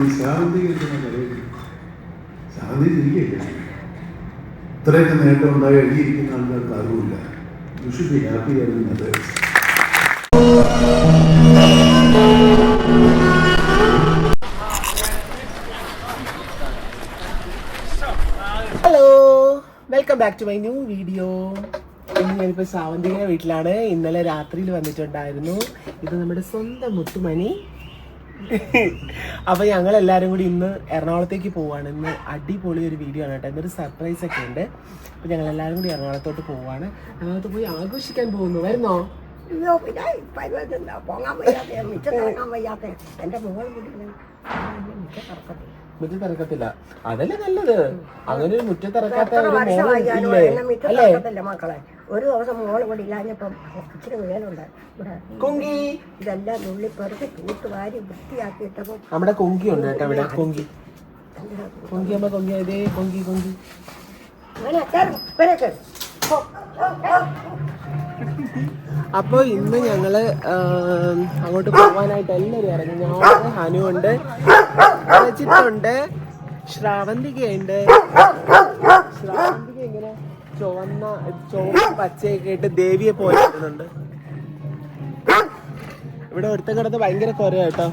ശാന്തി കിട്ടുന്ന കലയിൽ ശാന്തി തിരികെയില്ല ഇത്രയൊക്കെ നേട്ടം ഉണ്ടായി എഴുതിയിരിക്കുന്ന ആൾക്കാർക്ക് അറിവില്ല. യു ഹാപ്പി അത്. Hello welcome back to my new video ഇന്ന് ഞാനിപ്പോൾ സാവന്തിക വീട്ടിലാണ്. ഇന്നലെ രാത്രിയിൽ വന്നിട്ടുണ്ടായിരുന്നു. ഇത് നമ്മുടെ സ്വന്തം മുത്തുമണി. അപ്പോൾ ഞങ്ങൾ എല്ലാരും കൂടി ഇന്ന് എറണാകുളത്തേക്ക് പോവാണ്. ഇന്ന് അടിപൊളി ഒരു വീഡിയോ ആണ് കേട്ടോ. ഇന്നൊരു സർപ്രൈസ് ഒക്കെ ഉണ്ട്. അപ്പൊ ഞങ്ങൾ എല്ലാരും കൂടി എറണാകുളത്തോട്ട് പോവാണ്. എറണാകുളത്ത് പോയി ആഘോഷിക്കാൻ പോകുന്നു. വരുന്നോ? പിന്നെ പരുവത്തില്ല പോകാൻ വയ്യാത്ത മിച്ചം കിടക്കാൻ വയ്യാത്ത എന്റെ മോൾ കൂടി മിച്ചം കിടക്കത്തില്ല മുറ്റത്ത് ഇറക്കത്തില്ല അതല്ലേ നല്ലത്. അങ്ങനെ ഒരു മുറ്റത്ത് ഇറക്കാത്ത ഒരു മോളും വർഷമായാലും എന്നെ മിച്ചം അല്ലേ? മക്കളെ. ഒരു ദിവസം മോൾ കൂടി ഇല്ലാഞ്ഞപ്പം ഇച്ചിരി വേലുണ്ട് ഇവിടെ കുങ്കി! ഇതെല്ലാം നുള്ളി പെറുക്കി തൂത്തുവാരി വൃത്തിയാക്കിയിട്ടപ്പോൾ നമ്മുടെ കുങ്കി ഉണ്ട് കേട്ടോ ഇവിടെ കുങ്കി കുങ്കി. അമ്മ കുങ്കി അതേ കുങ്കി കുങ്കി. അപ്പോൾ ഇന്ന് ഞങ്ങൾ അങ്ങോട്ട് പോകാനായിട്ട് എല്ലാവരും ഇറങ്ങി. ഞാൻ ഹനു ഉണ്ട്. രജിത്തുണ്ട് ശ്രാവന്തികയുണ്ട്. ശ്രാവ ചുവന്ന ചുവന്ന പച്ചയൊക്കെ ഇട്ട് ദേവിയെ പോലെ വരുന്നുണ്ട് ഇവിടെ ഒരുത്തം കിടന്ന് ഭയങ്കര കൊര കേട്ടോ.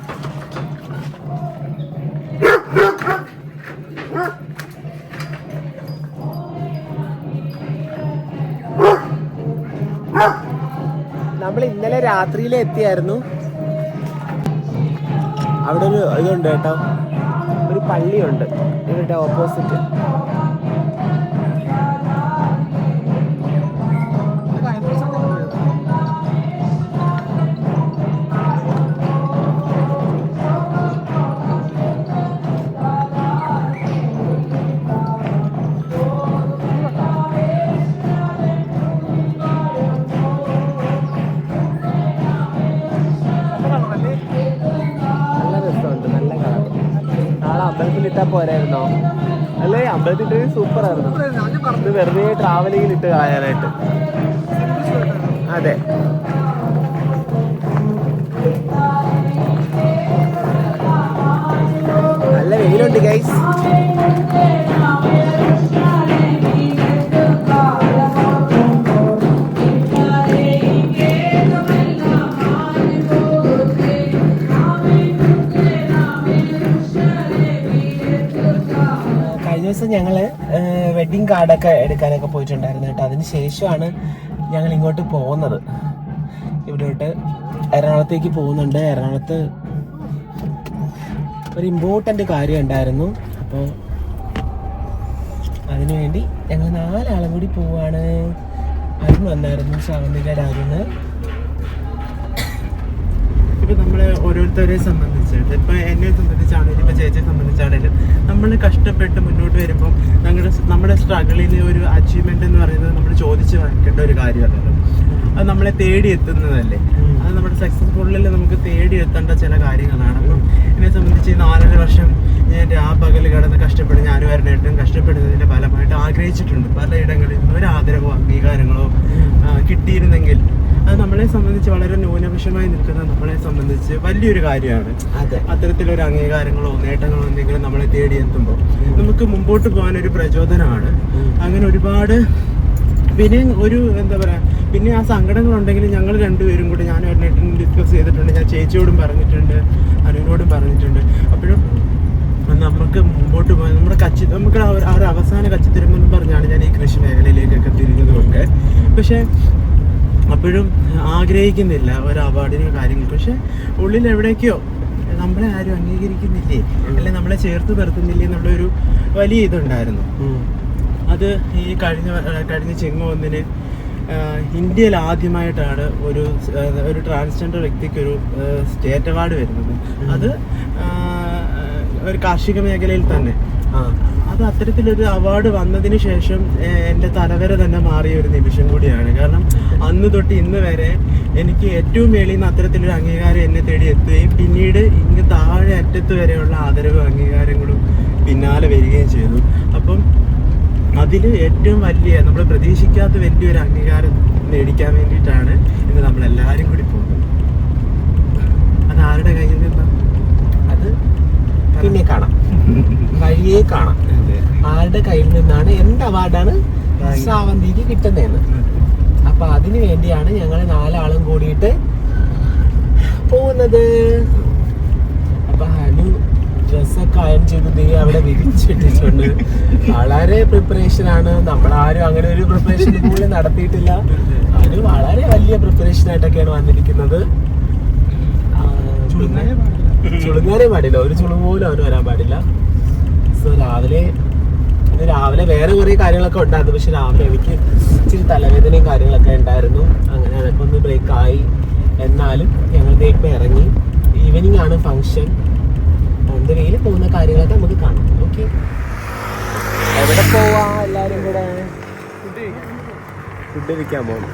നമ്മൾ ഇന്നലെ രാത്രിയിൽ എത്തിയായിരുന്നു. അവിടെ ഒരു ഇതുണ്ട് കേട്ടോ. ഒരു പള്ളിയുണ്ട്. ഇവരുടെ ഓപ്പോസിറ്റ് ഇട്ടാൽ പോരായിരുന്നോ? അല്ലേ അമ്പലത്തിൽ സൂപ്പർ ആയിരുന്നു ഇത് വെറുതെ ട്രാവലിങ്ങിൽ ഇട്ട് കളയാനായിട്ട്. അതെ. നല്ല വെയിലുണ്ട് ഗൈസ് ദിവസം ഞങ്ങൾ വെഡിങ് കാർഡൊക്കെ എടുക്കാനൊക്കെ പോയിട്ടുണ്ടായിരുന്നു കേട്ടോ. അതിന് ശേഷമാണ് ഞങ്ങൾ ഇങ്ങോട്ട് പോകുന്നത്. ഇവിടോട്ട് എറണാകുളത്തേക്ക് പോകുന്നുണ്ട്. എറണാകുളത്ത് ഒരു ഇമ്പോർട്ടന്റ് കാര്യം ഉണ്ടായിരുന്നു. അപ്പോൾ അതിനുവേണ്ടി ഞങ്ങൾ നാലാളും കൂടി പോവാണ്. അരുൺ വന്നായിരുന്നു സാവന്തികയുടെ അരുണ്. ഓരോരുത്തരെ സംബന്ധിച്ചിട്ട് ഇപ്പൊ എന്നെ സംബന്ധിച്ചാണെങ്കിലും ഇപ്പൊ ചേച്ചിയെ സംബന്ധിച്ചാണെങ്കിലും നമ്മൾ കഷ്ടപ്പെട്ട് മുന്നോട്ട് വരുമ്പോൾ ഞങ്ങളുടെ നമ്മുടെ സ്ട്രഗിളിന് ഒരു അച്ചീവ്മെന്റ് എന്ന് പറയുന്നത് നമ്മൾ ചോദിച്ചു വാങ്ങിക്കേണ്ട ഒരു കാര്യമല്ലല്ലോ അത്. നമ്മളെ തേടി എത്തുന്നതല്ലേ? അത് നമ്മുടെ സക്സസ്ഫുള്ളിൽ നമുക്ക് തേടി എത്തേണ്ട ചില കാര്യങ്ങളാണ്. അപ്പം എന്നെ സംബന്ധിച്ച് ഈ നാലര വർഷം ഞാൻ ആ പകൽ കടന്ന് കഷ്ടപ്പെട്ട് ഞാനും വരണേട്ടും കഷ്ടപ്പെടുന്നതിന്റെ ഫലമായിട്ട് ആഗ്രഹിച്ചിട്ടുണ്ട്. പലയിടങ്ങളിൽ ഒരു ആദരവോ അംഗീകാരങ്ങളോ കിട്ടിയിരുന്നെങ്കിൽ അത് നമ്മളെ സംബന്ധിച്ച് വളരെ ന്യൂനപക്ഷമായി നിൽക്കുന്ന നമ്മളെ സംബന്ധിച്ച് വലിയൊരു കാര്യമാണ്. അതെ. അത്തരത്തിലൊരു അംഗീകാരങ്ങളോ നേട്ടങ്ങളോ എന്തെങ്കിലും നമ്മളെ തേടിയെത്തുമ്പോൾ നമുക്ക് മുമ്പോട്ട് പോകാൻ ഒരു പ്രചോദനമാണ് അങ്ങനെ ഒരുപാട് പിന്നെ ഒരു എന്താ പറയാ പിന്നെ ആ സങ്കടങ്ങളുണ്ടെങ്കിൽ ഞങ്ങൾ രണ്ടുപേരും കൂടി ഞാൻ ഏട്ടനും ഡിസ്കസ് ചെയ്തിട്ടുണ്ട്. ഞാൻ ചേച്ചിയോടും പറഞ്ഞിട്ടുണ്ട് അനുവിനോടും പറഞ്ഞിട്ടുണ്ട്. അപ്പോഴും നമുക്ക് മുമ്പോട്ട് പോകാൻ നമ്മുടെ കച്ചി നമുക്ക് ആ ഒരു അവസാന കച്ചി അവസാന കച്ചിത്തിരമെന്ന് പറഞ്ഞാണ് ഞാൻ ഈ കൃഷി മേഖലയിലേക്കൊക്കെ തിരിഞ്ഞതുമൊക്കെ പക്ഷേ അപ്പോഴും ആഗ്രഹിക്കുന്നില്ല ഒരു അവാർഡിനോ കാര്യങ്ങൾ പക്ഷെ ഉള്ളിൽ എവിടേക്കോ നമ്മളെ ആരും അംഗീകരിക്കുന്നില്ലേ? അല്ലെ നമ്മളെ ചേർത്ത് നിർത്തുന്നില്ലേ എന്നുള്ളൊരു വലിയ ഇതുണ്ടായിരുന്നു. അത് ഈ കഴിഞ്ഞ കഴിഞ്ഞ ചെങ്ങ ഒന്നിന് ഇന്ത്യയിൽ ആദ്യമായിട്ടാണ് ഒരു ഒരു ട്രാൻസ്ജെൻഡർ വ്യക്തിക്ക് ഒരു സ്റ്റേറ്റ് അവാർഡ് വരുന്നത്. അത് ഒരു കാർഷിക മേഖലയിൽ തന്നെ. ആ. അത് അത്തരത്തിലൊരു അവാർഡ് വന്നതിന് ശേഷം എന്റെ തലവര തന്നെ മാറിയ ഒരു നിമിഷം കൂടിയാണ്. കാരണം അന്ന് തൊട്ട് ഇന്ന് വരെ എനിക്ക് ഏറ്റവും മേളിൽ നിന്ന് അത്തരത്തിലൊരു അംഗീകാരം എന്നെ തേടി എത്തുകയും പിന്നീട് ഇങ്ങ് താഴെ അറ്റത്ത് വരെയുള്ള ആദരവും അംഗീകാരങ്ങളും പിന്നാലെ വരികയും ചെയ്തു. അപ്പം അതിൽ ഏറ്റവും വലിയ നമ്മൾ പ്രതീക്ഷിക്കാത്ത വലിയൊരു അംഗീകാരം നേടിക്കാൻ വേണ്ടിയിട്ടാണ് ഇന്ന് നമ്മളെല്ലാവരും കൂടി പോകുന്നത്. അത് ആരുടെ കയ്യിൽ നിന്നാണ് പിന്നെ കാണാം. വഴിയെ കാണാം. ആരുടെ കയ്യിൽ നിന്നാണ് എന്ത് അവാർഡാണ് സാവന്തിക്ക് കിട്ടുന്നതെന്ന്. അപ്പൊ അതിനു വേണ്ടിയാണ് ഞങ്ങൾ നാലാളും കൂടിയിട്ട് പോകുന്നത്. അപ്പൊ ഹനു ഡ്രസ്സൊക്കെ അയൺ ചെയ്ത് അവിടെ വിരിച്ചിട്ടിട്ടുണ്ട്. വളരെ പ്രിപ്പറേഷൻ ആണ്. നമ്മളാരും അങ്ങനെ ഒരു പ്രിപ്പറേഷൻ പോലും നടത്തിയിട്ടില്ല. ഹനു വളരെ വലിയ പ്രിപ്പറേഷൻ ആയിട്ടൊക്കെയാണ് വന്നിരിക്കുന്നത്. ചുളുങ്ങാനേ പാടില്ല. ഒരു ചുളുങ്ങ് പോലും അവന് വരാൻ പാടില്ല. സോ രാവിലെ ഇന്ന് രാവിലെ വേറെ കുറേ കാര്യങ്ങളൊക്കെ ഉണ്ടായിരുന്നു. പക്ഷെ രാവിലെ എനിക്ക് ഇച്ചിരി തലവേദനയും കാര്യങ്ങളൊക്കെ ഉണ്ടായിരുന്നു. അങ്ങനെ അതൊക്കെ ഒന്ന് ബ്രേക്ക് ആയി. എന്നാലും ഞങ്ങൾ ഇപ്പം ഇറങ്ങി. ഈവനിങ് ആണ് ഫങ്ഷൻ ഓൺ വെയിൽ പോകുന്ന കാര്യങ്ങളൊക്കെ നമുക്ക് കാണാം. ഓക്കെ എവിടെ പോവാ എല്ലാവരും കൂടെ? ഫുഡ് കഴിക്കാൻ പോകണം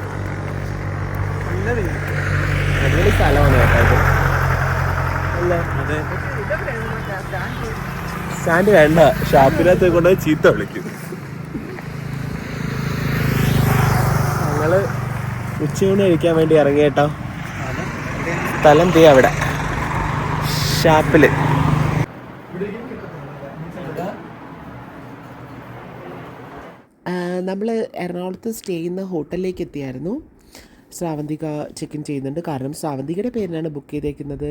അടിപൊളി സ്ഥലമാണ് കേട്ടോ അല്ലേ? സ്റ്റാൻഡ് വേണ്ട. ഷാപ്പിനകത്ത് കൊണ്ടുപോയി ചീത്ത വിളിക്കും. ഞങ്ങൾ ഉച്ചയൂണ് കഴിക്കാൻ വേണ്ടി ഇറങ്ങിയേട്ടോ സ്ഥലം തീ അവിടെ. ഷാപ്പിൽ. നമ്മൾ എറണാകുളത്ത് സ്റ്റേ ചെയ്യുന്ന ഹോട്ടലിലേക്ക് എത്തിയായിരുന്നു. ശ്രാവന്തിക ചെക്ക് ഇൻ ചെയ്യുന്നുണ്ട്. കാരണം ശ്രാവന്തികയുടെ പേരിനാണ് ബുക്ക് ചെയ്തേക്കുന്നത്.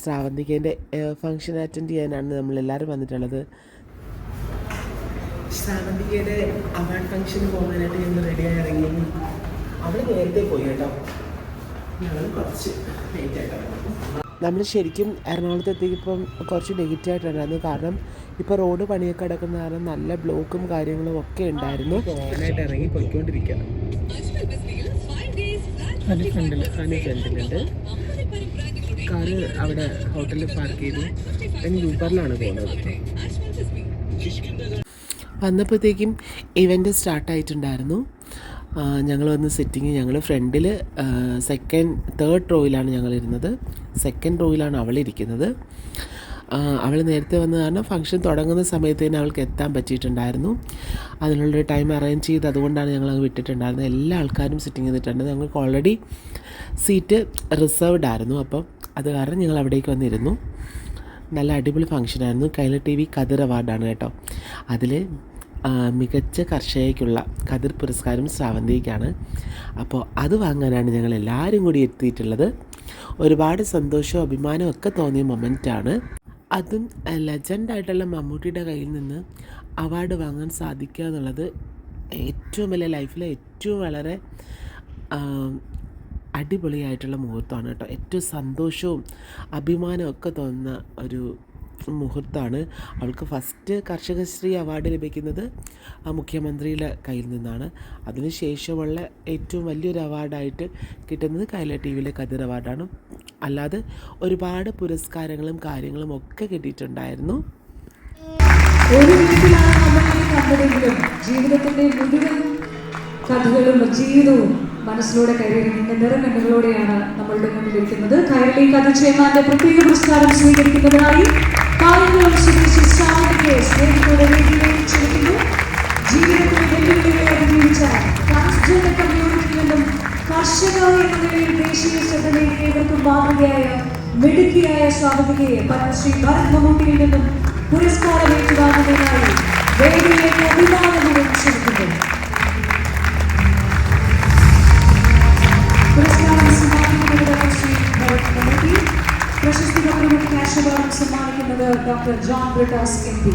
ശ്രാവന്തികേന്റെ ഫംഗ്ഷൻ അറ്റൻഡ് ചെയ്യാനാണ് നമ്മളെല്ലാവരും വന്നിട്ടുള്ളത്. ശ്രാവന്തികയുടെ അവാർഡ് ഫംഗ്ഷന് പോകാനായിട്ട് ഞങ്ങൾ റെഡിയായി ഇറങ്ങി. അവൾ നേരത്തെ പോയി കേട്ടോ. ഞങ്ങൾ കുറച്ച് ലേറ്റ് നമ്മൾ ശരിക്കും എറണാകുളത്ത് എത്തിയപ്പം കുറച്ച് നെഗറ്റീവ് ആയിട്ടുണ്ടായിരുന്നു കാരണം ഇപ്പോൾ റോഡ് പണിയൊക്കെ കിടക്കുന്ന കാരണം നല്ല ബ്ലോക്കും കാര്യങ്ങളും ഒക്കെ ഉണ്ടായിരുന്നു. ഇറങ്ങി പോയിക്കൊണ്ടിരിക്കുകയാണ്. അതിന് ഫ്രണ്ടിൽ അതിന് ഫ്രണ്ടിലുണ്ട്. കാറ് അവിടെ ഹോട്ടലിൽ പാർക്ക് ചെയ്തു. ഞാൻ യൂബറിലാണ് പോകുന്നത് വന്നപ്പോഴത്തേക്കും ഇവന്റ് സ്റ്റാർട്ടായിട്ടുണ്ടായിരുന്നു ഞങ്ങൾ വന്ന് സിറ്റിങ് ഞങ്ങൾ ഫ്രണ്ടിൽ സെക്കൻഡ് തേർഡ് റോയിലാണ് ഞങ്ങൾ ഇരുന്നത് സെക്കൻഡ് റോയിലാണ് അവളിരിക്കുന്നത്. അവൾ നേരത്തെ വന്നത് കാരണം ഫംഗ്ഷൻ തുടങ്ങുന്ന സമയത്ത് തന്നെ അവൾക്ക് എത്താൻ പറ്റിയിട്ടുണ്ടായിരുന്നു. അതിനുള്ളൊരു ടൈം അറേഞ്ച് ചെയ്ത് അതുകൊണ്ടാണ് ഞങ്ങൾ അങ്ങ് വിട്ടിട്ടുണ്ടായിരുന്നത്. എല്ലാ ആൾക്കാരും സിറ്റിംഗ് ചെയ്തിട്ടുണ്ട് ഞങ്ങൾക്ക് ഓൾറെഡി സീറ്റ് റിസർവ്ഡ് ആയിരുന്നു. അപ്പം അത് കാരണം ഞങ്ങൾ അവിടേക്ക് വന്നിരുന്നു. നല്ല അടിപൊളി ഫംഗ്ഷനായിരുന്നു കൈല ടി വി കതിർ അവാർഡാണ് കേട്ടോ. അതിൽ മികച്ച കർഷകയ്ക്കുള്ള കതിർ പുരസ്കാരം ശ്രാവന്തിക്കാണ്. അപ്പോൾ അത് വാങ്ങാനാണ് ഞങ്ങൾ എല്ലാവരും കൂടി എത്തിയിട്ടുള്ളത്. ഒരുപാട് സന്തോഷവും അഭിമാനവും ഒക്കെ തോന്നിയ മൊമെന്റാണ് അതും ലെജൻഡായിട്ടുള്ള മമ്മൂട്ടിയുടെ കയ്യിൽ നിന്ന് അവാർഡ് വാങ്ങാൻ സാധിക്കുക എന്നുള്ളത് ഏറ്റവും വലിയ ലൈഫിലെ ഏറ്റവും വളരെ അടിപൊളിയായിട്ടുള്ള മുഹൂർത്തമാണ് കേട്ടോ. ഏറ്റവും സന്തോഷവും അഭിമാനവും ഒക്കെ തോന്നുന്ന ഒരു മുഹൂർത്തമാണ്. അവൾക്ക് ഫസ്റ്റ് കർഷകശ്രീ അവാർഡ് ലഭിക്കുന്നത് മുഖ്യമന്ത്രിയുടെ കയ്യിൽ നിന്നാണ്. അതിനുശേഷമുള്ള ഏറ്റവും വലിയൊരു അവാർഡായിട്ട് കിട്ടുന്നത് കൈല ടി വിയിലെ കതിർ അവാർഡാണ്. അല്ലാതെ ഒരുപാട് പുരസ്കാരങ്ങളും കാര്യങ്ങളും ഒക്കെ കിട്ടിയിട്ടുണ്ടായിരുന്നു. ഒരു നമ്മൾ മുഴുവൻ കഥകളും ജീവിതവും മനസ്സിലൂടെ കയറി നിന്ന നിറകണ്ണുകളോടെയാണ് നമ്മളുടെ മുന്നിലിരിക്കുന്നത് കയറി കഥ ചേമാന്റെ പ്രത്യേക പുരസ്കാരം സ്വീകരിക്കുന്നതിനായി കായംകുളം വെല്ലുവിളികളെ അതിജീവിച്ച ട്രാൻസ്ജെൻഡർ കമ്മ്യൂണിറ്റിയിൽ നിന്നും കർഷക എന്ന നിലയിൽ ദേശീയ ശ്രദ്ധ നേടിയ ഏവർക്കും മാതൃകയായ മിടുക്കിയായ സ്വാഗതികയെ പത്മശ്രീ ഭരത് മമ്മൂട്ടിയിൽ നിന്നും പുരസ്കാരം ഏറ്റുവാങ്ങുന്നതിനായി വേദിയിലേക്ക് അഭിമാനപൂർവ്വം ക്ഷണിക്കുന്നു പുരസ്കാരം സമ്മാനിക്കുന്നത് ശ്രീ ഭരത് മമ്മൂട്ടി പ്രശസ്തി പത്രവും ക്യാഷ് അവാർഡും സമ്മാനിക്കുന്നത് doctor John Brittas M P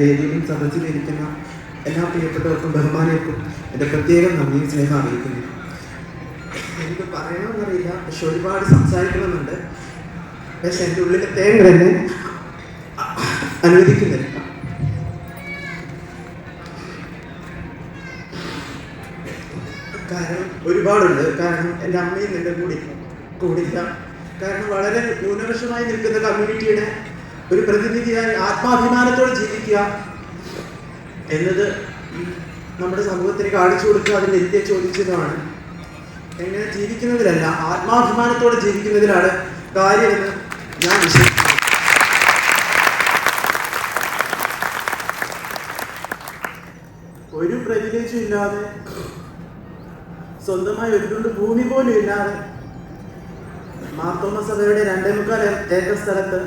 വേദിയിലും സദസ്സിലിരിക്കുന്ന എല്ലാ പ്രിയപ്പെട്ടവർക്കും ബഹുമാനർക്കും എന്റെ പ്രത്യേകം നന്ദി സ്നേഹം അറിയിക്കുന്നു. എനിക്ക് പറയണമെന്നറിയില്ല പക്ഷെ ഒരുപാട് സംസാരിക്കണമെന്നുണ്ട്. പക്ഷെ എന്റെ ഉള്ളിലെ തേങ്ങ തന്നെ അനുവദിക്കുന്നില്ല. കാരണം ഒരുപാടുണ്ട്. കാരണം എന്റെ അമ്മയും എന്റെ കൂടി കൂടില്ല. കാരണം വളരെ ന്യൂനപക്ഷമായി നിൽക്കുന്ന കമ്മ്യൂണിറ്റിയുടെ ഒരു പ്രതിനിധിയായി ആത്മാഭിമാനത്തോടെ ജീവിക്കുക എന്നത് നമ്മുടെ സമൂഹത്തിന് കാണിച്ചു കൊടുക്കുക അതിന്റെ ഇന്ത്യ ചോദിച്ചതുമാണ് എങ്ങനെ ജീവിക്കുന്നതിലല്ല ആത്മാഭിമാനത്തോടെ ജീവിക്കുന്നതിലാണ് കാര്യമെന്ന് ഞാൻ വിശ്വസിക്കുന്നു. ഒരു പ്രിവിലേജും ഇല്ലാതെ സ്വന്തമായി ഒരുകൊണ്ട് ഭൂമി പോലും ഇല്ലാതെ മാർത്തോമ സഭയുടെ രണ്ടേ മുക്കാൽ ഏക്കർ സ്ഥലത്ത്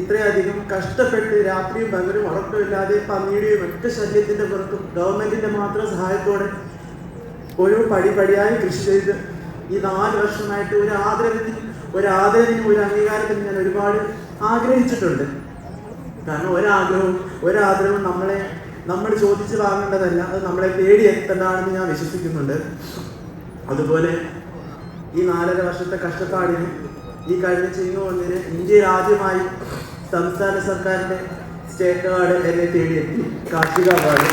ഇത്രയധികം കഷ്ടപ്പെട്ട് രാത്രിയും പകലും ഉറക്കമില്ലാതെ പന്നിയുടെയും ഒറ്റ ശല്യത്തിന്റെ പുറത്തും ഗവൺമെന്റിന്റെ മാത്രം സഹായത്തോടെ ഓരോ പടി പടിയായി കൃഷി ചെയ്ത് ഈ നാല് വർഷമായിട്ട് ഒരു ആദരവിനും ഒരു ആദരവിനും ഒരു അംഗീകാരത്തിനും ഞാൻ ഒരുപാട് ആഗ്രഹിച്ചിട്ടുണ്ട്. കാരണം ഒരാഗ്രഹവും ഒരാദരവും നമ്മളെ നമ്മൾ ചോദിച്ച് വാങ്ങേണ്ടതല്ല അത് നമ്മളെ തേടി എത്തേണ്ടതാണെന്ന് ഞാൻ വിശ്വസിക്കുന്നുണ്ട്. അതുപോലെ ഈ നാലര വർഷത്തെ കഷ്ടപ്പാടിന് ഈ കഴിഞ്ഞ ചെയ്യുന്ന ഒന്നിന് ഇന്ത്യയിൽ ആദ്യമായി സംസ്ഥാന സർക്കാരിന്റെ സ്റ്റേറ്റ് അവാർഡ് എന്നെ തേടിയെത്തി. കാർഷിക അവാർഡ്.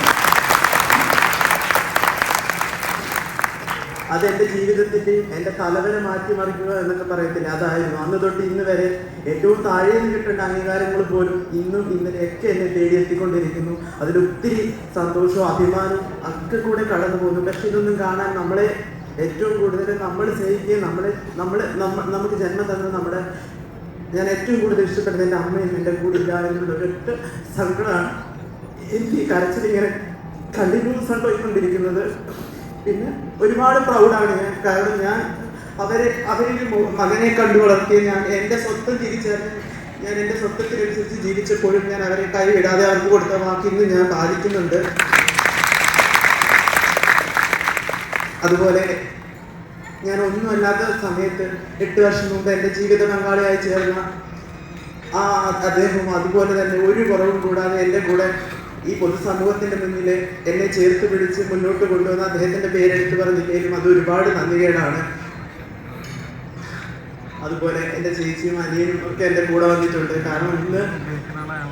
അത് എന്റെ ജീവിതത്തിന്റെയും എന്റെ തലവരെ മാറ്റിമറിക്കുക എന്നൊക്കെ പറയത്തില്ല? അതായിരുന്നു. അന്ന് തൊട്ട് ഇന്ന് വരെ ഏറ്റവും താഴെ നിന്ന് കിട്ടേണ്ട അംഗീകാരങ്ങൾ പോലും ഇന്നും ഇന്നലെയൊക്കെ എന്നെ തേടിയെത്തിക്കൊണ്ടിരിക്കുന്നു. അതിലൊത്തിരി സന്തോഷവും അഭിമാനവും ഒക്കെ കൂടെ കടന്നു പോകുന്നു. പക്ഷെ ഇതൊന്നും കാണാൻ നമ്മളെ ഏറ്റവും കൂടുതൽ നമ്മൾ സ്നേഹിക്കുകയും നമ്മളെ നമ്മൾ നമ്മ നമുക്ക് ജന്മം തന്ന നമ്മുടെ ഞാൻ ഏറ്റവും കൂടുതൽ ഇഷ്ടപ്പെടുന്നത് എന്റെ അമ്മയും എന്റെ കൂടെ ഇല്ല എന്നുള്ള ഒരൊറ്റ സങ്കടമാണ്. എനിക്ക് ഈ കരച്ചിലിങ്ങനെ കണ്ടിന്യൂസ് ആയിട്ട് പോയിക്കൊണ്ടിരിക്കുന്നത് പിന്നെ ഒരുപാട് പ്രൗഡാണ് ഞാൻ. കാരണം ഞാൻ അവരെ അവരിൽ മകനെ കണ്ടു വളർത്തിയ ഞാൻ എന്റെ സ്വത്തം തിരിച്ചറിഞ്ഞ് ഞാൻ എന്റെ സ്വത്വത്തിനനുസരിച്ച് ജീവിച്ചപ്പോഴും ഞാൻ അവരെ കൈ കൈവിടാതെ അവർക്ക് കൊടുത്ത വാക്കിന്ന് ഞാൻ പാലിക്കുന്നുണ്ട്. അതുപോലെ ഞാൻ ഒന്നുമല്ലാത്ത സമയത്ത് എട്ട് വർഷം മുമ്പ് എന്റെ ജീവിത പങ്കാളിയായി ചേർന്ന ആ അദ്ദേഹവും അതുപോലെ തന്നെ ഒരു കുറവും കൂടാതെ എന്റെ കൂടെ ഈ പൊതുസമൂഹത്തിന്റെ മുന്നിൽ എന്നെ ചേർത്ത് പിടിച്ച് മുന്നോട്ട് കൊണ്ടുവന്ന അദ്ദേഹത്തിന്റെ പേരെടുത്ത് പറഞ്ഞില്ലെങ്കിലും അത് ഒരുപാട് നന്ദികേടാണ്. അതുപോലെ എന്റെ ചേച്ചിയും അനിയനും ഒക്കെ എന്റെ കൂടെ വന്നിട്ടുണ്ട്. കാരണം ഇന്ന്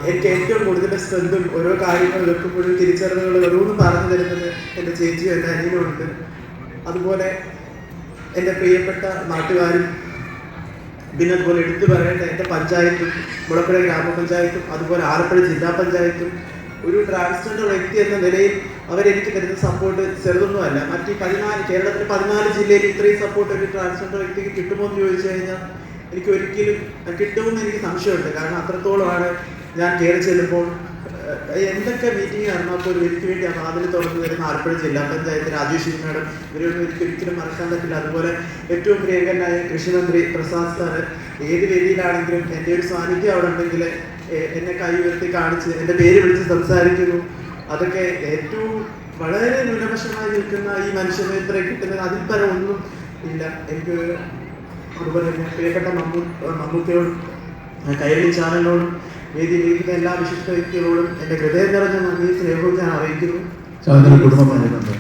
എനിക്ക് ഏറ്റവും കൂടുതൽ സ്ട്രെങ്തും ഓരോ കാര്യങ്ങൾ വെക്കുമ്പോഴും തിരിച്ചറിവുകൾ ഓരോന്നും പറഞ്ഞു തരുന്നത് എന്റെ ചേച്ചിയും എന്റെ അനിയനും ഉണ്ട്. അതുപോലെ എന്റെ പ്രിയപ്പെട്ട നാട്ടുകാരും പിന്നെ അതുപോലെ എടുത്തു പറയേണ്ട എന്റെ പഞ്ചായത്തും മുളപ്പുഴ ഗ്രാമപഞ്ചായത്തും അതുപോലെ ആലപ്പുഴ ജില്ലാ പഞ്ചായത്തും ഒരു ട്രാൻസ്ജെൻഡർ വ്യക്തി എന്ന നിലയിൽ അവരെനിക്ക് തരുന്ന സപ്പോർട്ട് ചെറുതൊന്നുമല്ല. മറ്റ് പതിനാല് കേരളത്തിലെ പതിനാല് ജില്ലയിൽ ഇത്രയും സപ്പോർട്ട് ഒരു ട്രാൻസ്ജെൻഡർ വ്യക്തിക്ക് കിട്ടുമോ എന്ന് ചോദിച്ചു കഴിഞ്ഞാൽ എനിക്ക് ഒരിക്കലും കിട്ടുമെന്ന് എനിക്ക് സംശയമുണ്ട്. കാരണം അത്രത്തോളമാണ് ഞാൻ കയറി ചെല്ലുമ്പോൾ എന്തൊക്കെ മീറ്റിംഗ് നടന്നപ്പോൾ എനിക്ക് വേണ്ടി ആ വാതിൽ തുറന്നു വരുന്ന ആലപ്പുഴ ജില്ലാ പഞ്ചായത്ത് രാജേഷ് മാഡം ഇവരൊന്നും എനിക്ക് ഒരിക്കലും മറക്കാൻ പറ്റില്ല. അതുപോലെ ഏറ്റവും പ്രിയങ്കരനായ കൃഷിമന്ത്രി പ്രസാദ് സാറ് ഏത് വേദിയിലാണെങ്കിലും എന്റെ ഒരു സാന്നിധ്യം അവിടെ ഉണ്ടെങ്കിൽ എന്നെ കൈ ഉയർത്തി കാണിച്ച് എന്റെ പേര് വിളിച്ച് സംസാരിക്കുന്നു. അതൊക്കെ ഏറ്റവും വളരെ ന്യൂനപക്ഷമായി നിൽക്കുന്ന ഈ മനുഷ്യനെ ഇത്ര കിട്ടുന്നത് അതിൽ പരം ഒന്നും ഇല്ല. എനിക്ക് അതുപോലെ തന്നെ പ്രിയപ്പെട്ട മമ്മൂ മമ്മൂക്കയോടും കൈരളി ചാനലിനോടും വേദിയിലിരിക്കുന്ന എല്ലാ വിശിഷ്ട വ്യക്തികളോടും എന്റെ ഹൃദയം നിറഞ്ഞ നന്ദി സ്നേഹവും ഞാൻ അറിയിക്കുന്നു ചാനലിന് കുടുംബം വന്നിട്ടുണ്ട്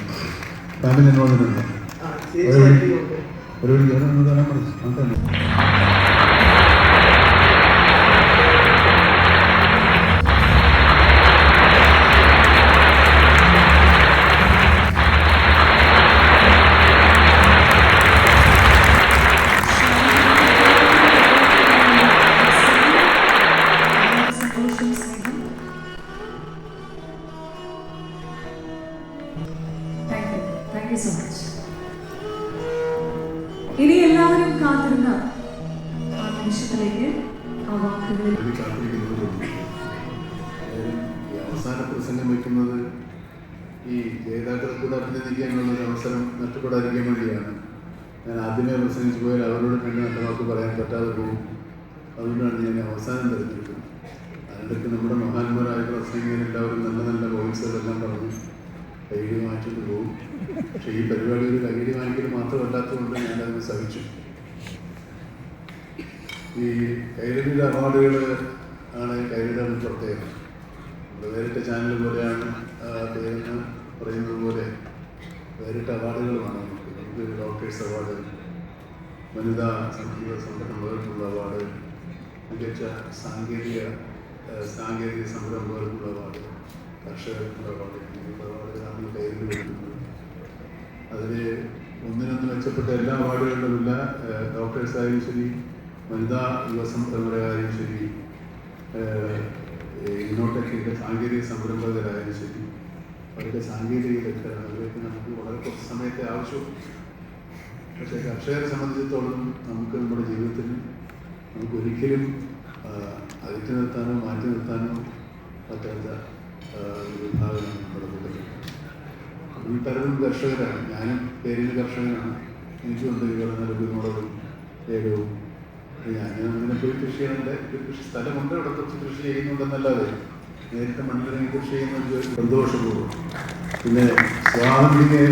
ഫാമിലി വന്നിട്ടുണ്ട് ഒരു യു സോ മച്ച് ഇനി എല്ലാവരും കാത്തിരുന്ന ആ നിമിഷത്തിലേക്ക് ആ വാക്കുകളിൽ അവസാന പ്രസംഗം വയ്ക്കുന്നത് ഈ ജേതാക്കളെ കൂടെ അഭിനന്ദിക്കാനുള്ള ഒരു അവസരം നഷ്ടപ്പെടാതിരിക്കാൻ വേണ്ടിയാണ്. ഞാൻ ആദ്യമേ പ്രസംഗിച്ചു പോയാൽ അവരോട് പിന്നെ നല്ല വാക്ക് പറയാൻ പറ്റാതെ പോകും. അതുകൊണ്ടാണ് ഞാൻ അവസാനം തിരഞ്ഞെടുക്കുന്നത് അതിലൊക്കെ നമ്മുടെ മഹാന്മാരായ പ്രസംഗികൾ എല്ലാവരും നല്ല നല്ല വോയിസുകളെല്ലാം പറഞ്ഞു കൈകൾ മാറ്റിട്ട് പോകും. പക്ഷേ ഈ പരിപാടി ഒരു കൈയ്യടി വാങ്ങിക്കൽ മാത്രമല്ലാത്തതുകൊണ്ട് ഞാനതിന് സഹിച്ചു. ഈ കൈരളിയുടെ അവാർഡുകൾ ആണ് കൈരളിയുടെ പ്രത്യേകത വേറിട്ട ചാനൽ പോലെയാണ് പേരെന്ന് പറയുന്നത് പോലെ വേറിട്ട അവാർഡുകളുമാണ് നമുക്ക് നമുക്ക് ഡോക്ടേഴ്സ് അവാർഡ് വനിതാ സംഗീത സംരംഭകർക്കുള്ള അവാർഡ് മികച്ച സാങ്കേതിക സാങ്കേതിക സംരംഭകർക്കുള്ള അവാർഡ് കർഷകർക്കുള്ള അവാർഡ് ഇങ്ങനെയുള്ള അവാർഡുകളാണ് കൈരളി കൊടുക്കുന്നത് അതിൽ ഒന്നിനൊന്ന് മെച്ചപ്പെട്ട എല്ലാ അവാർഡുകളിലുമില്ല ഡോക്ടേഴ്സ് ആയാലും ശരി വനിതാ ദിവസം യുവസംരംഭകരായാലും ശരി ഇന്നോട്ടൊക്കെ സാങ്കേതിക സംരംഭകരായാലും ശരി അവരുടെ സാങ്കേതിക വിദഗ്ധരാണ് അവരൊക്കെ നമുക്ക് വളരെ കുറച്ച് സമയത്തെ ആവശ്യം പക്ഷേ കർഷകരെ സംബന്ധിച്ചിടത്തോളം നമുക്ക് നമ്മുടെ ജീവിതത്തിൽ നമുക്ക് ഒരിക്കലും അകറ്റി നിർത്താനോ മാറ്റി നിർത്താനോ പറ്റാത്ത വിഭാഗമാണ് നമ്മുടെ കൂട്ടത്തിൽ. പലരും കർഷകരാണ് ഞാനും പേരിന് കർഷകനാണ് എനിക്കുണ്ട് കുരുമുളകും ഏകവും ഞാൻ പോയി കൃഷി ചെയ്യുന്നുണ്ട്. ഒരു കൃഷി സ്ഥലമുണ്ട്. അവിടെ കുറച്ച് കൃഷി ചെയ്യുന്നുണ്ടെന്നല്ലാതെ നേരിട്ട് മണ്ണിലിറങ്ങി കൃഷി ചെയ്യുന്ന ഒരു സന്തോഷപൂർവം. പിന്നെ സ്വാമിക്ക്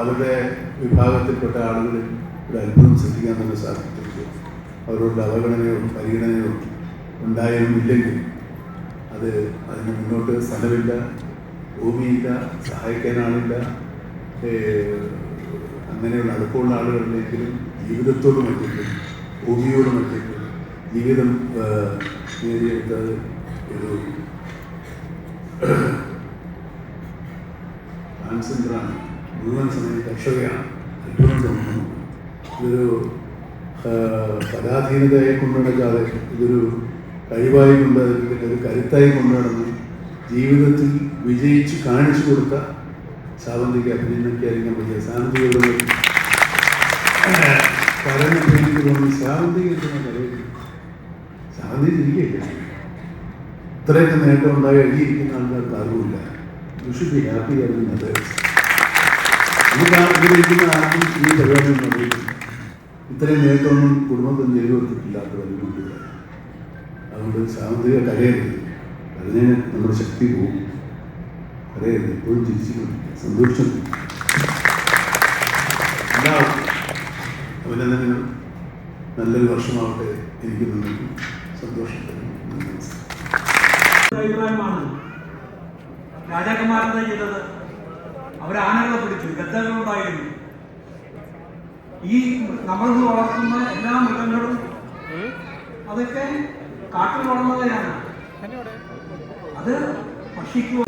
അവരുടെ വിഭാഗത്തിൽപ്പെട്ട ആളുകളിൽ ഒരു അത്ഭുതം സൃഷ്ടിക്കാൻ തന്നെ സാധിച്ചിട്ടുണ്ട്. അവരോട് അവഗണനയോ പരിഗണനയോ ഉണ്ടായിരുന്നില്ലെങ്കിൽ അത് അതിന് മുന്നോട്ട് സ്ഥലമില്ല. ഭൂമിയില്ല ഏഹ് അങ്ങനെയുള്ള അടുപ്പമുള്ള ആളുകളിലെങ്കിലും ജീവിതത്തോട് മറ്റേക്കും ഭൂമിയോട് മറ്റേക്കും ജീവിതം നേടിയെടുത്തത് ഒരു ട്രാൻസ്ജെൻഡറാണ്. മുഴുവൻ സമയം കർഷകയാണ്. അത്ഭുതം തോന്നുന്നു. ഇതൊരു പരാധീനതയായി പരാധീനതയെ കൊണ്ടു ഇതൊരു കഴിവായി കൊണ്ട് ഒരു കരുത്തായി കൊണ്ടുനടന്ന് ജീവിതത്തിൽ വിജയിച്ച് കാണിച്ചു കൊടുത്ത സാവന്തിക്ക് അഭിനന്ദിക്കാതിരിക്കാൻ വലിയ സാവന്തിയോട് പറഞ്ഞപ്പോൾ എനിക്ക് തോന്നി സാവന്തിക എന്തിനാ കരയുന്നത് സാവന്തി തിരികെയില്ല ഇത്രയൊക്കെ നേട്ടം ഉണ്ടായി എഴുതിയിരിക്കുന്ന ആൾക്കാർക്ക് അറിവില്ല യു ഷുഡ് ബി ഹാപ്പി അറിയുന്നത് ഇതിലിരിക്കുന്ന ആർക്കും ഈ പരിപാടി അറിയില്ല ഇത്രയും നേട്ടമൊന്നും കുടുംബത്തിൽ ചെയ്തു വരുന്നുണ്ട് അതുകൊണ്ട് സാമ്പത്തിക കരയരുത് അതിന് നമ്മുടെ ശക്തി പോകും കരയരുത് എപ്പോഴും ചിരിച്ചുകൊണ്ടിരിക്കുക സന്തോഷം എല്ലാ അഭിനന്ദനങ്ങളും നല്ലൊരു വർഷമാവട്ടെ. എനിക്ക് നിങ്ങൾക്ക് സന്തോഷം അഭിപ്രായമാണ് രാജാക്കന്മാരെന്താ ചെയ്തത്? അവരാനകളെ പിടിച്ചു. ഗദ്ദകളുണ്ടായിരുന്നു ഈ നമ്മൾ വളർത്തുന്ന എല്ലാ മൃഗങ്ങളും അതൊക്കെ കാട്ടിൽ വളർന്നവയാണ് അത് शिकवण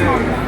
സ്വന്തം ഒന്നാമത്തെ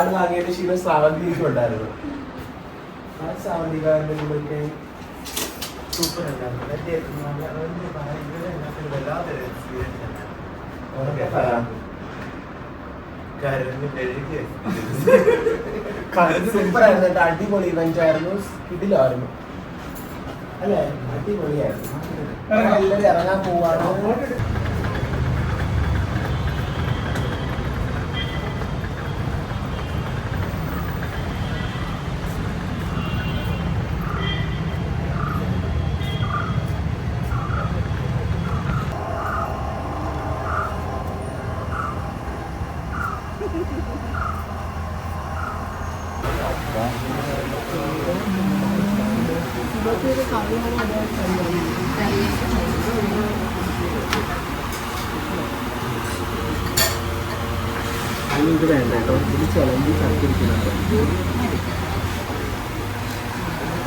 അവാർഡ് വാങ്ങിയതിന് ക്ഷീണം ശ്രാവന്തിക്കും ഉണ്ടായിരുന്നു ആ ശ്രാവന്തികാരന്റെ കൂടെയൊക്കെ സൂപ്പർ ഉണ്ടായിരുന്നു വല്ലാത്തൊരു experience ഉണ്ടായിരുന്നു. സൂപ്പർ ആയിരുന്നു കേട്ടോ അടിപൊളി ഇവന്റ് ആയിരുന്നു. ഇതിലായിരുന്നു അല്ലേ? അടിപൊളിയായിരുന്നു. എല്ലാവരും ഇറങ്ങാൻ പോവാണ് അതിന് ഇത് വേണ്ട കേട്ടോ ഇത് ചിലമ്പി കത്തിരിക്കുന്നുണ്ട് ഓക്കെ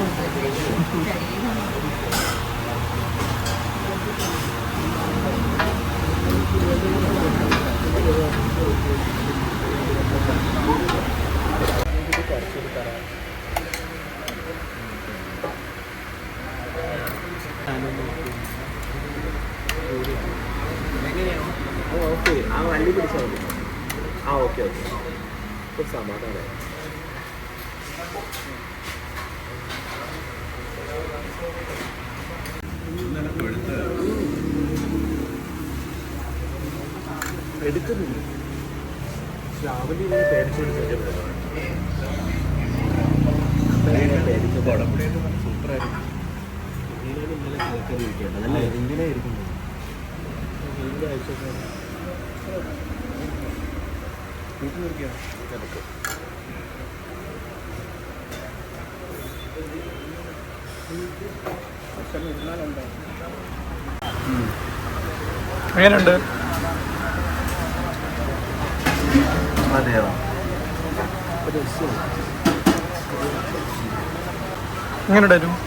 ആ വള്ളി പിടിച്ചാൽ മതി. ആ ഓക്കെ ഓക്കെ. ഒരു സമാധാനം എടുക്കുന്നില്ല രാവിലെ ഇങ്ങനെ പേടിച്ചോണ്ട് സൂപ്പറായിരുന്നു ഇങ്ങനെയാണ് ഇന്നലെ കലക്കറി ഇരിക്കേണ്ടത് അല്ലേ ഇങ്ങനെ ഇരിക്കുന്നത് ഇതിന്റെ ആഴ്ച എങ്ങനെയുണ്ട് അതെയോ എങ്ങനെയുണ്ടായിരുന്നു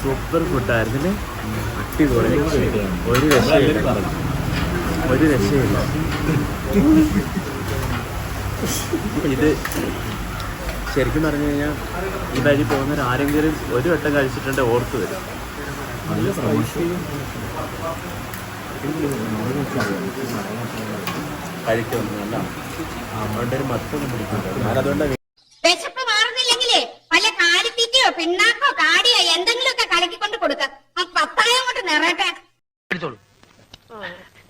സൂപ്പർ ഫുഡായിരുന്നില്ലേ അടിപൊളി. ഒരു രക്ഷയില്ല. ഒരു രക്ഷയില്ല. ഇത് ശരിക്കും പറഞ്ഞു കഴിഞ്ഞാൽ ഈ വഴി പോകുന്നവർ ആരെങ്കിലും ഒരു വട്ടം കഴിച്ചിട്ടുണ്ടെങ്കിൽ ഓർത്ത് വരും. നല്ല കഴിക്കൊന്നുമല്ല അതുകൊണ്ട് ഒരു മത്തൊന്നും പിടിക്കുന്നുണ്ട് ഞാനതുകൊണ്ട് വിശപ്പ് മാറുന്നില്ലെങ്കിലേ വല്ല കാലിത്തീറ്റയോ പിണ്ണാക്കോ കാടിയോ എന്തെങ്കിലുമൊക്കെ കലക്കിക്കൊണ്ട് കൊടുക്ക. പത്തായം കൊണ്ട് നിറയട്ടെ. എടുത്തോളൂ.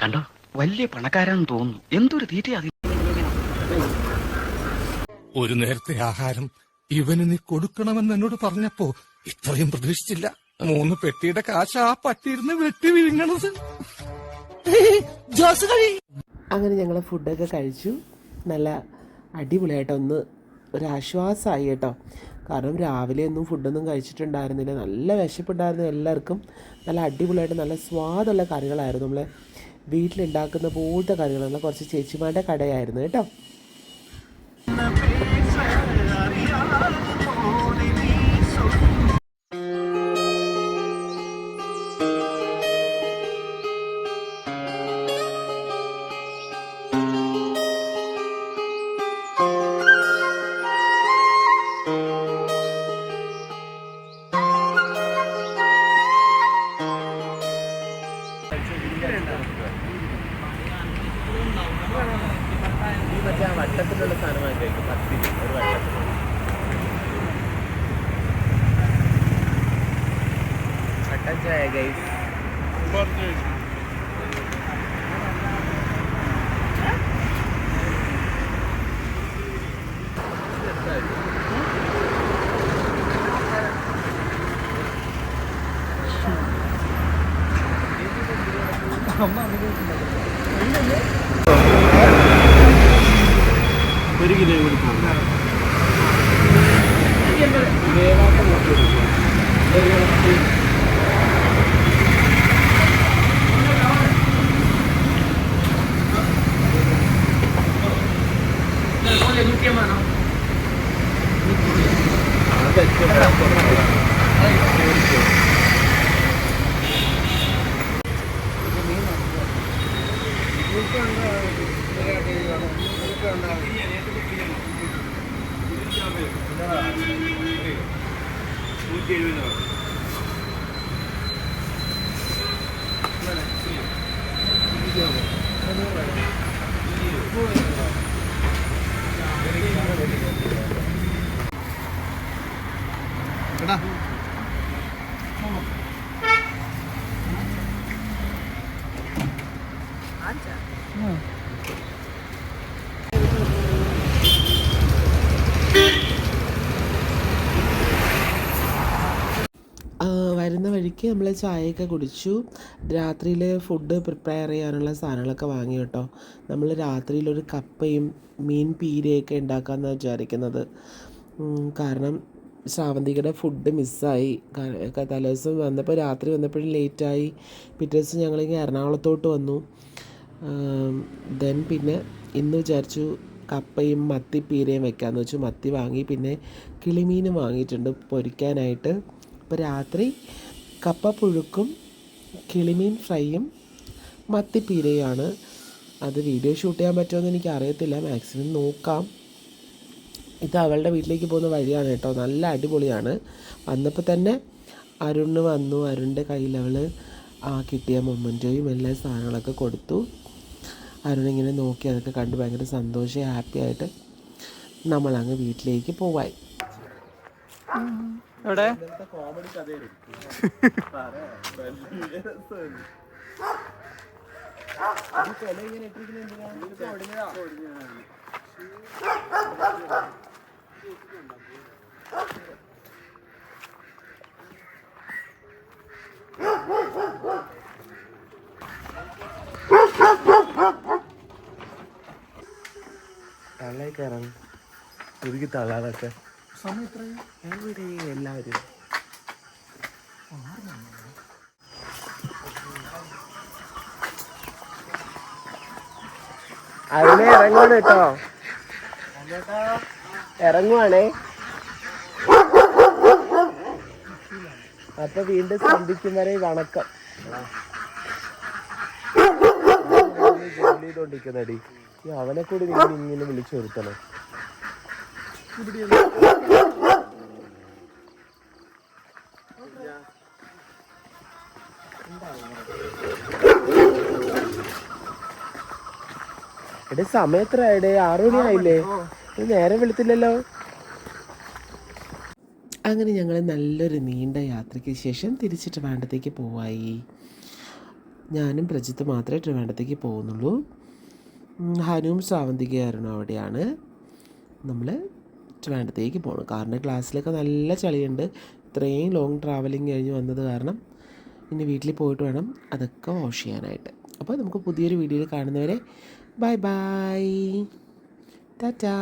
കണ്ടോ? വലിയ പണക്കാരാന്ന് തോന്നുന്നു. എന്തൊരു തീറ്റയാ അത്. ഒരു നേരത്തെ ആഹാരം ഇവന് നീ കൊടുക്കണമെന്ന് എന്നോട് പറഞ്ഞപ്പോ ഇത്രയും പ്രതീക്ഷിച്ചില്ല. മൂന്ന് പെട്ടിയുടെ കാശ് ആ പട്ടിയിരുന്ന് വെട്ടി വിഴുങ്ങണത്. അങ്ങനെ ഞങ്ങൾ ഫുഡൊക്കെ കഴിച്ചു. നല്ല അടിപൊളിയായിട്ട്. ഒന്ന് ഒരാശ്വാസമായി കേട്ടോ. കാരണം രാവിലെ ഒന്നും ഫുഡൊന്നും കഴിച്ചിട്ടുണ്ടായിരുന്നില്ല. നല്ല വിശപ്പുണ്ടായിരുന്നു എല്ലാവർക്കും. നല്ല അടിപൊളിയായിട്ട് നല്ല സ്വാദുള്ള കറികളായിരുന്നു നമ്മളെ വീട്ടിലുണ്ടാക്കുന്ന പോലത്തെ കറികളെല്ലാം കുറച്ച് ചേച്ചിമാരുടെ കടയായിരുന്നു കേട്ടോ. bye guys. വരുന്ന വഴിക്ക് നമ്മൾ ചായയൊക്കെ കുടിച്ചു. രാത്രിയിൽ ഫുഡ് പ്രിപ്പയർ ചെയ്യാനുള്ള സാധനങ്ങളൊക്കെ വാങ്ങി കേട്ടോ. നമ്മൾ രാത്രിയിൽ ഒരു കപ്പയും മീൻ പീരയൊക്കെ ഉണ്ടാക്കാമെന്നാണ് വിചാരിക്കുന്നത്. കാരണം ശ്രാവന്തികയുടെ ഫുഡ് മിസ്സായി തലേദിവസം വന്നപ്പോൾ രാത്രി വന്നപ്പോഴും ലേറ്റായി പിറ്റേ ദിവസം ഞങ്ങളിങ്ങനെ എറണാകുളത്തോട്ട് വന്നു. ദെൻ പിന്നെ ഇന്ന് വിചാരിച്ചു കപ്പയും മത്തിപ്പീരയും വെക്കാമെന്ന് വെച്ചു. മത്തി വാങ്ങി പിന്നെ കിളിമീനും വാങ്ങിയിട്ടുണ്ട് പൊരിക്കാനായിട്ട്. അപ്പോൾ രാത്രി കപ്പ പുഴുക്കും കിളിമീൻ ഫ്രൈയും മത്തിപ്പീരയാണ് അത് വീഡിയോ ഷൂട്ട് ചെയ്യാൻ പറ്റുമെന്ന് എനിക്ക് അറിയത്തില്ല മാക്സിമം നോക്കാം. ഇത് അവളുടെ വീട്ടിലേക്ക് പോകുന്ന വഴിയാണ് കേട്ടോ. നല്ല അടിപൊളിയാണ്. വന്നപ്പോൾ തന്നെ അരുണ് വന്നു. അരുണിന്റെ കയ്യിൽ അവൾ ആ കിട്ടിയ മൊമ്മന്റോയും എല്ലാ സാധനങ്ങളൊക്കെ കൊടുത്തു. അരുണിങ്ങനെ നോക്കി അതൊക്കെ കണ്ട് ഭയങ്കര സന്തോഷം ഹാപ്പി ആയിട്ട് നമ്മളങ്ങ് വീട്ടിലേക്ക് പോവായി. എവിടെ? കോമഡി കയറാൻ ഇങ്ങനെ ഇട്ടിരിക്കുന്നത് ഒതുക്കി തള്ളാതൊക്കെ എവിടെ എല്ലാവരും? അതിനെ ഇറങ്ങുവാണ് കേട്ടോ. ഇറങ്ങുവാണേ. അപ്പൊ വീണ്ടും സന്ധിക്കും വരെ വണക്കം. ചെയ്തോണ്ടിരിക്കുന്നടി അവനെ കൂടി നിങ്ങൾ ഇങ്ങനെ വിളിച്ചു വരുത്തണം. എടേ സമയത്രയായിടേ ആറു മണി ആയില്ലേ? ഇത് നേരം വെളുത്തില്ലല്ലോ. അങ്ങനെ ഞങ്ങൾ നല്ലൊരു നീണ്ട യാത്രയ്ക്ക് ശേഷം തിരിച്ച് ട്രിവാൻഡത്തേക്ക് പോവായി. ഞാനും പ്രജിത്ത് മാത്രമേ ട്രിവാൻഡത്തേക്ക് പോകുന്നുള്ളൂ. ഹനുവും ശ്രാവന്തികയായിരുന്നു അവിടെയാണ്. നമ്മൾ ട്രിവാൻഡത്തേക്ക് പോകണം കാരണം ക്ലാസ്സിലൊക്കെ നല്ല ചളിയുണ്ട്. ഇത്രയും ലോങ് ട്രാവലിംഗ് കഴിഞ്ഞ് വന്നത് കാരണം ഇനി വീട്ടിൽ പോയിട്ട് വേണം. അതൊക്കെ വാഷ് ചെയ്യാനായിട്ട്. അപ്പോൾ നമുക്ക് പുതിയൊരു വീഡിയോയിൽ കാണുന്നവരെ ബൈ ബൈ ടാറ്റാ